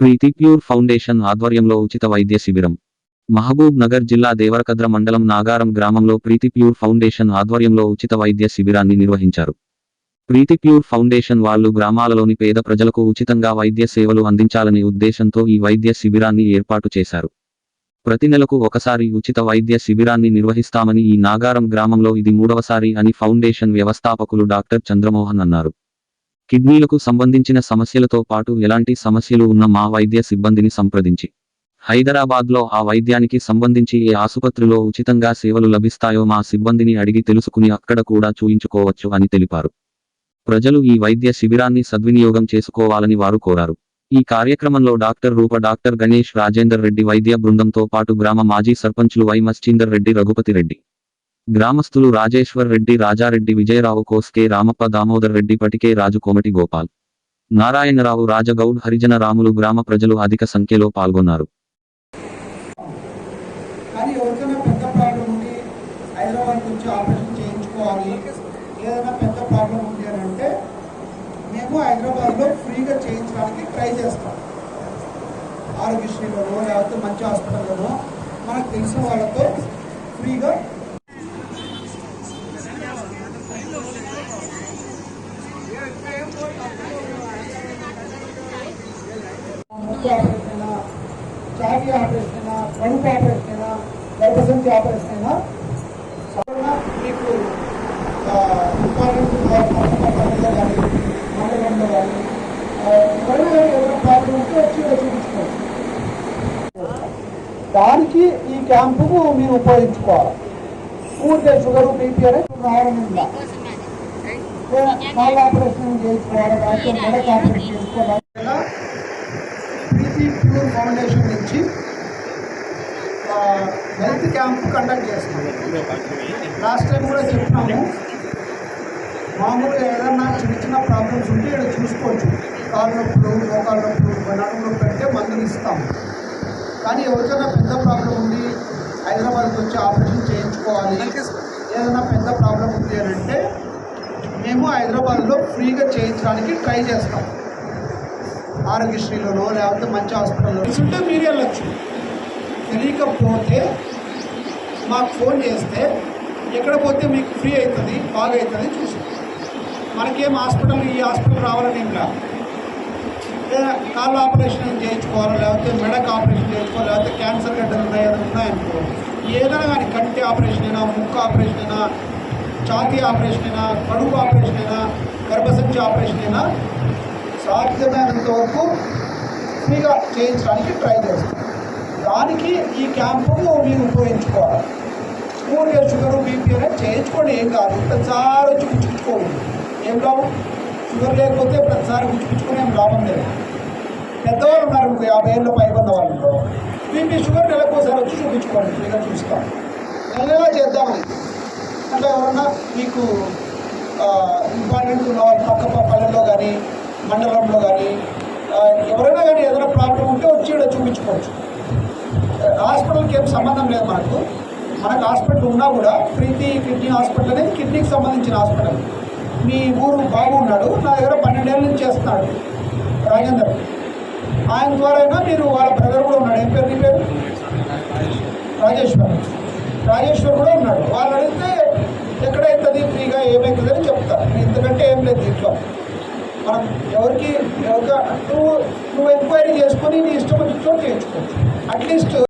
ప్రీతి pure foundation ఆధ్వర్యంలో ఉచిత వైద్య శిబిరం. మహబూబ్ నగర్ జిల్లా దేవరకద్ర మండలం నాగారం గ్రామంలో ప్రీతి ప్యూర్ ఫౌండేషన్ ఆధ్వర్యంలో ఉచిత వైద్య శిబిరాన్ని నిర్వహించారు. ప్రీతి ప్యూర్ ఫౌండేషన్ వాళ్ళు గ్రామాలలోని పేద ప్రజలకు ఉచితంగా వైద్య సేవలు అందించాలనే ఉద్దేశంతో ఈ వైద్య శిబిరాన్ని ఏర్పాటు చేశారు. ప్రతి నెలకు ఒకసారి ఉచిత వైద్య శిబిరాన్ని నిర్వహిస్తామని ఈ నాగారం గ్రామంలో ఇది మూడవసారి అని ఫౌండేషన్ వ్యవస్థాపకులు డాక్టర్ చంద్రమోహన్ అన్నారు. కిడ్నీలకు సంబంధించిన సమస్యలతో పాటు ఎలాంటి సమస్యలు ఉన్న మా వైద్య సిబ్బందిని సంప్రదించి. హైదరాబాద్లో ఆ వైద్యానికి సంబంధించి ఏ ఆసుపత్రిలో ఉచితంగా సేవలు లభిస్తాయో మా సిబ్బందిని అడిగి తెలుసుకుని అక్కడ కూడా చూయించుకోవచ్చు అని తెలిపారు. ప్రజలు ఈ వైద్య శిబిరాన్ని సద్వినియోగం చేసుకోవాలని వారు కోరారు. ఈ కార్యక్రమంలో డాక్టర్ రూప డాక్టర్ గణేష్ రాజేందర్ రెడ్డి వైద్య బృందంతో పాటు గ్రామ మాజీ సర్పంచులు వై మశ్చీందర్ రెడ్డి రఘుపతి రెడ్డి. గ్రామస్తులు రాజేశ్వర్ రెడ్డి రాజారెడ్డి విజయరావు కోస్కే రామప్ప దామోదర్ రెడ్డి పటికే రాజు కోమటి గోపాల్. నారాయణరావు రాజగౌడ్ హరిజన రాములు గ్రామ ప్రజలు అధిక సంఖ్యలో పాల్గొన్నారు. ఆరోగ్యశ్రీలోనో లేకపోతే మంచి హాస్పిటల్లోనో మనకు తెలిసిన వాళ్ళతో ఫ్రీగా ముక్కు ఆపరేషన్ అయినా చావి ఆపరేషన్ అయినా కడుపు ఆపరేషన్ అయినా గర్భసంచి ఆపరేషన్ అయినా మీకు కానీ మండలంలో కానీ ఎవరైనా కానీ ప్రాబ్లం ఉంటే వచ్చి చూపించుకోవచ్చు. దానికి ఈ క్యాంపుకు మీరు ఉపయోగించుకోవాలి. ఊరికే షుగర్ బీపీ అనేది రావడం ఉందా కాళ్ళ ఆపరేషన్ చేసుకోవాలి లేకపోతే ఆపరేషన్ చేసుకోవాలి ఎస్సీ ప్యూర్ ఫౌండేషన్ నుంచి హెల్త్ క్యాంప్ కండక్ట్ చేస్తున్నాం. లాస్ట్ టైం కూడా చెప్పినాము. మామూలుగా ఏదన్నా చిన్న చిన్న ప్రాబ్లమ్స్ ఉంటే ఇక్కడ చూసుకోవచ్చు. కాళ్ళ నొప్పులు మోకాళ్ళ నొప్పులు నడుము నొప్పి పెడితే మందులు ఇస్తాము. కానీ ఎవరికైనా పెద్ద ప్రాబ్లం ఉంది హైదరాబాద్కి వచ్చి ఆపరేషన్ చేయించుకోవాలి ఏదైనా పెద్ద ప్రాబ్లం ఉంది అని అంటే మేము హైదరాబాద్లో ఫ్రీగా చేయించడానికి ట్రై చేస్తాం. ఆరోగ్యశ్రీలోనో లేకపోతే మంచి హాస్పిటల్లో ఉంటే మీరు వెళ్ళచ్చు. తెలియకపోతే మాకు ఫోన్ చేస్తే ఎక్కడ పోతే మీకు ఫ్రీ అవుతుంది బాగా అవుతుంది చూసి. మనకేం హాస్పిటల్ ఈ హాస్పిటల్ రావాలని ఇంకా లేదు కాళ్ళ ఆపరేషన్ చేయించుకోవాలి లేకపోతే మెడకు ఆపరేషన్ చేయించుకోవాలి లేకపోతే క్యాన్సర్ గడ్డలు ఉన్నాయని ఉన్నాయనుకో. ఏదైనా కానీ కంటి ఆపరేషన్ అయినా ముక్కు ఆపరేషన్ అయినా ఛాతీ ఆపరేషన్ అయినా కడుపు ఆపరేషన్ అయినా గర్భసంచి ఆపరేషన్ అయినా సాధ్యమైనంత వరకు ఫ్రీగా చేయించడానికి ట్రై చేస్తాం. దానికి ఈ క్యాంపును మీరు ఉపయోగించుకోవాలి. స్కూల్ షుగర్ బీపీ అనేది చేయించుకోండి ఏం కాదు. ప్రతిసారి వచ్చి గుచ్చుకుచ్చుకోండి ఏం లాభం? షుగర్ లేకపోతే ప్రతిసారి గుచ్చుకుచ్చుకుని ఏం లాభం లేదు. పెద్దవాళ్ళు ఉన్నారు ఇంకో యాభై ఏళ్ళ పైబడిన వాళ్ళు బీపీ షుగర్ నెలకోసారి వచ్చి చూపించుకోండి ఫ్రీగా చూస్తాం నెలలా చేద్దామని. అంటే ఎవరన్నా మీకు ఇంపార్టెంట్ ఉన్న వాళ్ళు పక్క పల్లెల్లో కానీ మండలంలో కానీ ఎవరైనా కానీ ఏదైనా ప్రాబ్లం ఉంటే వచ్చి ఇక్కడ చూపించుకోవచ్చు. హాస్పిటల్కి ఏం సంబంధం లేదు మనకు. మనకు హాస్పిటల్ ఉన్నా కూడా ప్రీతి కిడ్నీ హాస్పిటల్ అనేది కిడ్నీకి సంబంధించిన హాస్పిటల్. మీ ఊరు బాబు ఉన్నాడు నా దగ్గర పన్నెండేళ్ళ నుంచి చేస్తున్నాడు రాజేందర్. ఆయన ద్వారా అయినా మీరు వాళ్ళ బ్రదర్ కూడా ఉన్నాడు. ఏం పేరు నీ పేరు? రాజేశ్వర్. రాజేశ్వర్ కూడా ఉన్నాడు. వాళ్ళు అడిగితే ఎక్కడైతుంది ఫ్రీగా ఏమవుతుందని చెప్తారు. ఎందుకంటే ఏం లేదు దీంట్లో. మనం ఎవరికి ఎవరికి నువ్వు నువ్వు ఎంక్వైరీ చేసుకొని నీ ఇష్టం వచ్చిన చోటు చేయించుకోవచ్చు అట్లీస్ట్